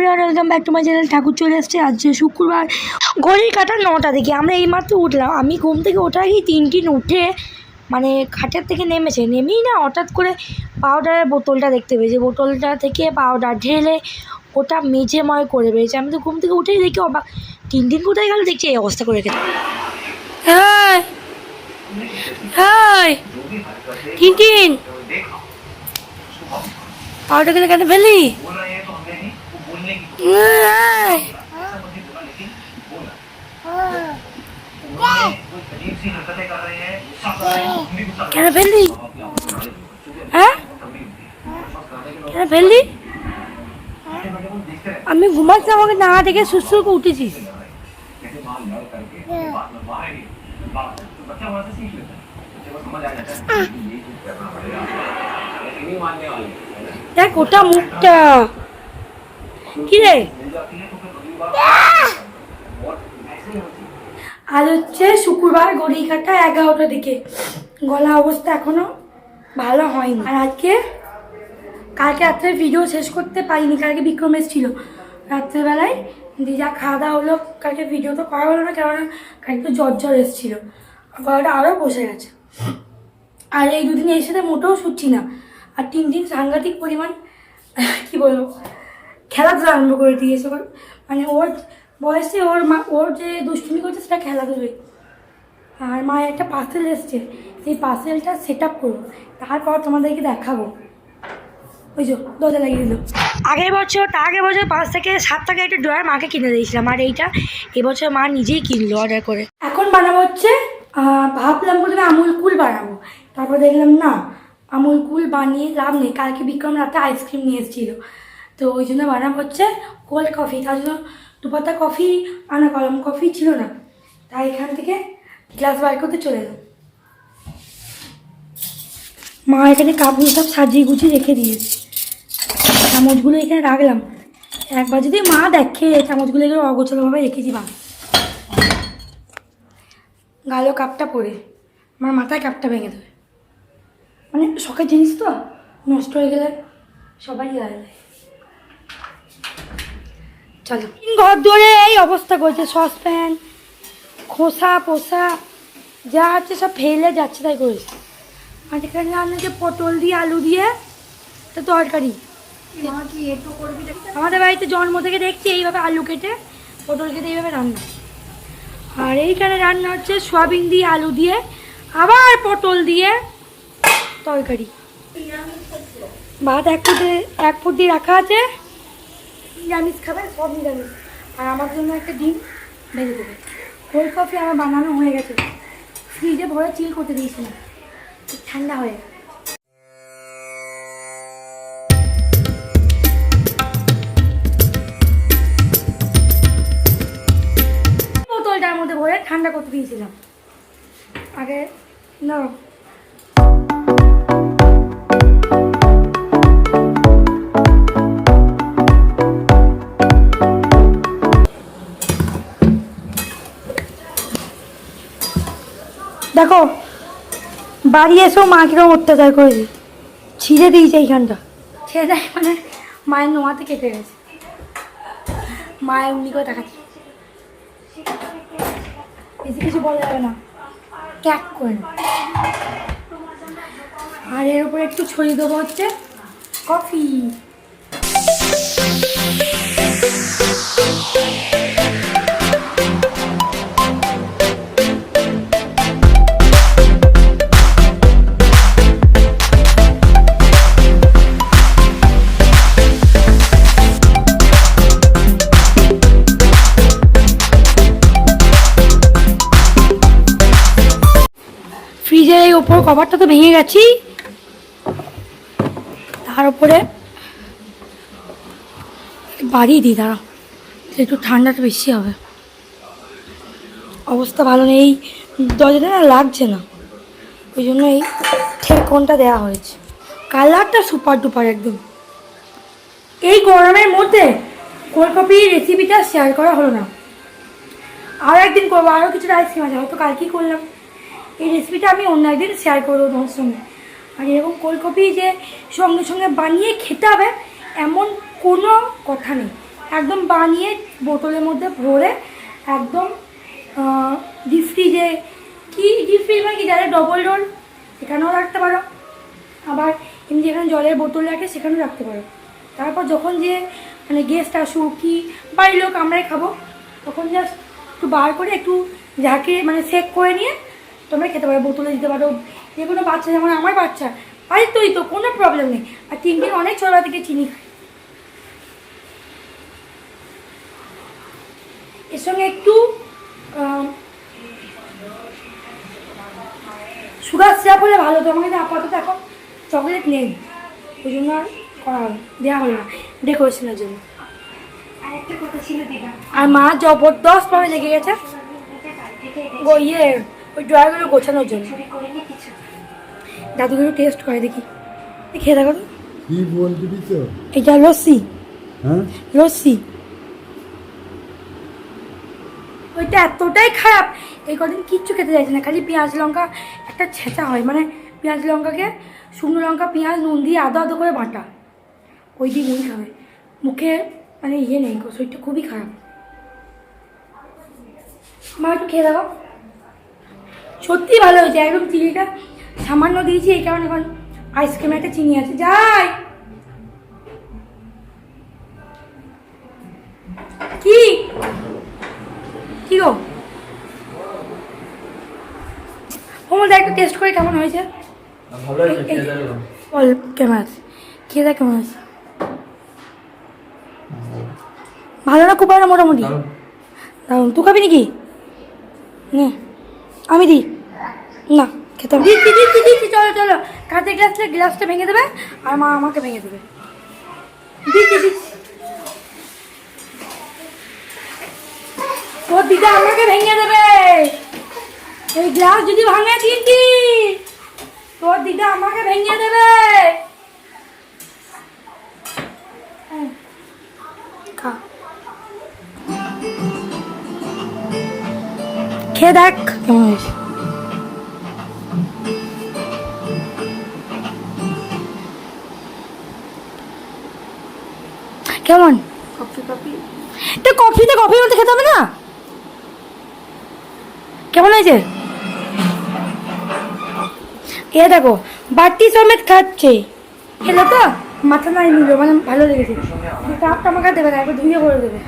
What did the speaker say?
Everyone welcome back to my channel ঠাকুর চলে এসছে আজ শুক্রবার। ঘড়ির কাটা নটা থেকে। আমরা এইমাত্র উঠলাম। আমি ঘুম থেকে ওঠার আগেই তিন তিন উঠে মানে খাটের থেকে নেমেছে। নেমেই না, হঠাৎ করে পাউডারের বোতলটা দেখতে পেয়েছি। বোতলটা থেকে পাউডার ঢেলে ওটা মেঝেময় করে পেয়েছে। আমি তো ঘুম থেকে উঠেই দেখি অবাক। তিন দিন কোথায় গেল? দেখছি এই অবস্থা করে রেখেছে। হ্যাঁ তিন পাউডার কেন ফেলি কেন ফেললি হ্যাঁ কেন ফেললি আমি ঘুমাচ্ছি, আমাকে না দেখে করে উঠেছিস। দেখ ওটা মুখটা। কি রে আজ হচ্ছে শুক্রবার গড়ি কাটা এগারোটার দিকে। গলা অবস্থা এখনও ভালো হয়নি। আর আজকে? কালকে রাত্রে ভিডিও শেষ করতে পারিনি, কালকে বিক্রম এসেছিল। রাত্রেবেলায় যা খাওয়া দাওয়া হলো, কালকে ভিডিও তো করা হলো না, কেননা কালকে জ্বর জ্বর এসেছিল। গলাটা আরও বসে গেছে। আর এই দুদিন এর সাথে মোটেও শুচ্ছি না। আর তিন দিন সাংঘাতিক পরিমাণ, কি বলব? খেলাধুলা আরম্ভ করে দিয়েছে। ওর মানে ওর বয়সে ওর মা, ওর যে দুষ্টুমি করছে সেটা খেলাধুলোই। আর মায়ের একটা পার্সেল এসছে। সেই পার্সেলটা সেট আপ করব তারপর তোমাদেরকে দেখাবো। ওই যে দরজা লাগিয়ে দিল। আগের বছর, তার আগের বছর পাঁচ থেকে সাত টাকা একটা ড্রয়ার মাকে কিনে দিয়েছিলাম। আর এইটা এবছর মা নিজেই কিনলো অর্ডার করে। এখন বানাবো হচ্ছে ভাবলাম প্রথমে আমুল কুল বানাবো। তারপর দেখলাম না, আমুল কুল বানিয়ে লাভ নেই। কালকে বিক্রম রাতে আইসক্রিম নিয়ে এসেছিল। তো ওই জন্য বানাবো হচ্ছে কোল্ড কফি তার জন্য দুপাতা কফি আনা কলম কফি ছিল না। তাই এখান থেকে গ্লাস বার করতে চলে এলাম। মা এখানে কাপড় সব সাজিয়ে গুছিয়ে রেখে দিয়েছে। চামচগুলো এখানে রাখলাম। একবার যদি মা দেখে, চামচগুলো এগুলো অগোছালোভাবে রেখেছি বা গালো কাপটা পরে আমার মাথায় কাপটা ভেঙে দেবে মানে শখের জিনিস তো, নষ্ট হয়ে গেলে সবাই গায়ে দেয় চলো। ঘর ধরে এই অবস্থা করছে, সসপ্যান, খোসা, পোসা, যা আছে সব ফেলে যাচ্ছে তাই করেছে। আর রান্না যে পটল দিয়ে, আলু দিয়ে তো তরকারি। আমাদের বাড়িতে জন্ম থেকে দেখছি এইভাবে আলু কেটে, পটল কেটে এইভাবে রান্না। আর এইখানে রান্না হচ্ছে সোয়াবিন দিয়ে, আলু দিয়ে, আবার পটল দিয়ে তরকারি। ভাত এক ফুটে এক ফুট দিয়ে রাখা আছে। নিরামিষ খাবে, সব নিরামিষ। আর আমার জন্য একটা ডিম ভেজে দেবে। কোল্ড কফি আমার বানানো হয়ে গেছে। ফ্রিজে ভরে চিল করতে দিয়েছিলাম ঠান্ডা হয়ে। বোতলটার মধ্যে ভরে ঠান্ডা করতে দিয়েছিলাম। আগে না দেখো, বাড়ি এসেও মা কীরকম অত্যাচার করেছে? ছিঁড়ে দিয়েছে এইখানটা। ছেড়ে দেয় মানে মায়ের নোয়াতে কেটে গেছে। মায়ের উনি করে দেখাচ্ছে। বেশি কিছু বলা যাবে না। ক্যাক করে আর এর উপরে একটু ছড়িয়ে দেবো হচ্ছে কফি। ফ্রিজের এই ওপর কভারটা তো ভেঙে গেছি। তার উপরে বাড়িয়ে দিই দাঁড়া একটু ঠান্ডাটা বেশি হবে। অবস্থা ভালো নেই। এই দরজাটা না লাগছে না। ওই জন্য এই ঠেকনটা দেওয়া হয়েছে। কালারটা সুপার ডুপার একদম। এই গরমের মধ্যে কোলকপির রেসিপিটা শেয়ার করা হলো না। আরও একদিন করব আরও কিছুটা আইসক্রিম আছে, হয়তো কালকেই করলাম। এই রেসিপিটা আমি অন্য একদিন শেয়ার করব তোমার সঙ্গে। আর এরকম কোলকপি যে সঙ্গে সঙ্গে বানিয়ে খেতে হবে, এমন কোনো কথা নেই। একদম বানিয়ে বোতলের মধ্যে ভরে একদম ডিপ ফ্রিজে কি ডিপ ফ্রিজ মানে কি যাদের ডবল রোল সেখানেও রাখতে পারো। আবার এমনি যেখানে জলের বোতল রাখে সেখানেও রাখতে পারো। তারপর যখন যে মানে গেস্ট আসুক কি, বাড়ির লোক আমরাই খাব। তখন জাস্ট একটু বার করে একটু ঝাঁকে মানে সেক করে নিয়ে তোমরা খেতে পারো বোতলে দিতে পারো যে কোনো বাচ্চা যেমন আমার বাচ্চা বাড়ির তৈরি তো কোনো প্রবলেম নেই। আর তিন দিন অনেক ছোটবেলা থেকে চিনি খাই এর সঙ্গে একটু সুগার সিরাপ হলে ভালো তো আমার কাছে আপাতত এখন চকলেট নেই। ওই জন্য আর করা হলো দেওয়া হলো না। ডেকোরেশনের জন্য। আর আর মা জবরদস্ত ভাবে লেগে গেছে। ইয়ে ওই ড্রয়ারগুলো গোছানোর জন্য। দাদুগুলো টেস্ট করে দেখি। খেয়ে দেখো। কি বলবি তো এটা লস্যি। হ্যাঁ? লস্যি। ওইটা এতটাই খারাপ। এই কদিন কিচ্ছু খেতে চাইছে না খালি পেঁয়াজ লঙ্কা একটা ছেঁচা হয় মানে পেঁয়াজ লঙ্কাকে শুকনো লঙ্কা পেঁয়াজ নুন দিয়ে আদা আদা করে বাটা। ওই দিয়ে মুড়ি খাবে। মুখে মানে ইয়ে নেই শরীরটা খুবই খারাপ। মা একটু খেয়ে দেখো। সত্যি ভালো হয়েছে। একদম চিনিটা সামান্য দিয়েছি এই কারণে এখন আইসক্রিমে একটা চিনি আছে। যাই! কি? কি গো? ওমা একটু টেস্ট করে কেমন হয়েছে। বল কেমন আছে? খেয়ে কেমন আছে ভালো না খুব ভালো না মোটামুটি। দারুণ তুই খাবি নাকি? নে আমি দিই। না খেতে দিচ্ছি দিচ্ছি দিচ্ছি চলো চলো। কাঁচের গ্লাসটা গ্লাসটা ভেঙে দেবে আর মা আমাকে ভেঙে দেবে। দিচ্ছি দিচ্ছি। তোর দিদা আমাকে ভেঙে দেবে। এই গ্লাস যদি ভাঙে দিদি তোর দিদা আমাকে ভেঙে দেবে। খেয়ে দেখ। কেমন হয়েছে? কেমন? কফি কফি তো কফিতে কফির মধ্যে খেতে হবে না? কেমন হয়েছে? এ দেখো বাটি সমেত খাচ্ছে। খেলো তো? মাথা নাই নিল মানে ভালো লেগেছে। কাপটা আমাকে দেবে না একবার ধুয়ে করে দেবে।